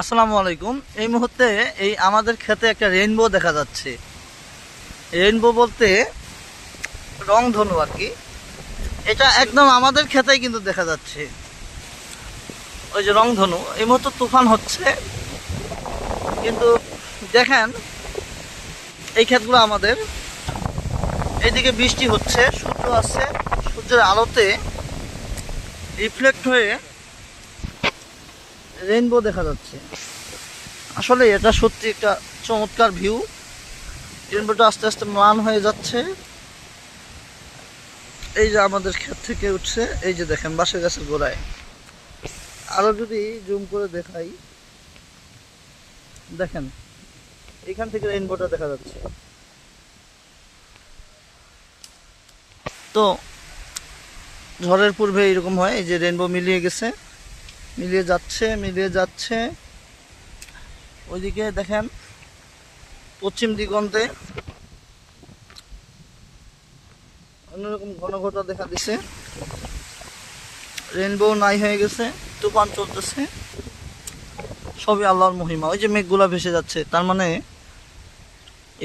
আসসালামু আলাইকুম। এই মুহূর্তে এই আমাদের ক্ষেতে একটা রেইনবো দেখা যাচ্ছে। রেইনবো বলতে রংধনু আর কি। এটা একদম আমাদের ক্ষেতেই কিন্তু দেখা যাচ্ছে। ওই যে রংধনু এই মুহূর্তে তুফান হচ্ছে। কিন্তু দেখেন, এই ক্ষেতগুলো আমাদের। এইদিকে বৃষ্টি হচ্ছে, সূর্য আছে সূর্যের আলোতে রিফ্লেক্ট হয়ে রেইনবো দেখা যাচ্ছে। আসলে এটা সত্যি একটা চমৎকার ভিউ রেইনবোটা আস্তে আস্তে ম্লান হয়ে যাচ্ছে। এই যে আমাদের ক্ষেত থেকে উঠছে, এই যে দেখেন বাঁশের গাছের গোড়ায়। আরও যদি জুম করে দেখাই, দেখেন, এখান থেকে রেইনবোটা দেখা যাচ্ছে। তো, ঝড়ের পূর্বে এরকম হয়, এই যে রেইনবো মিলিয়ে গেছে। মিলিয়ে যাচ্ছে মিলিয়ে যাচ্ছে। ওইদিকে দেখেন, পশ্চিম দিগন্তে অন্যরকম ঘন ঘটা দেখা দিছে। রেনবো নাই হয়ে গেছে, তুফান চলতেছে। সবই আল্লাহর মহিমা। ওই যে মেঘগুলা ভেসে যাচ্ছে, তার মানে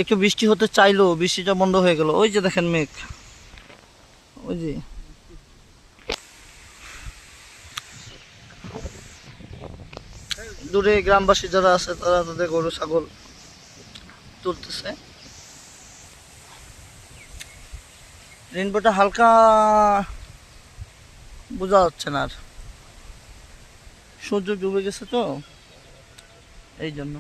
একটু বৃষ্টি হতে চাইলো বৃষ্টিটা বন্ধ হয়ে গেল। ওই যে দেখেন মেঘ। ওই যে দূরে গ্রামবাসী যারা আছে, তারা তাদের গরু, ছাগল তুলতেছে। রেনবোটা হালকা বোঝা যাচ্ছে না আর। সূর্য ডুবে গেছে তো, এই জন্য।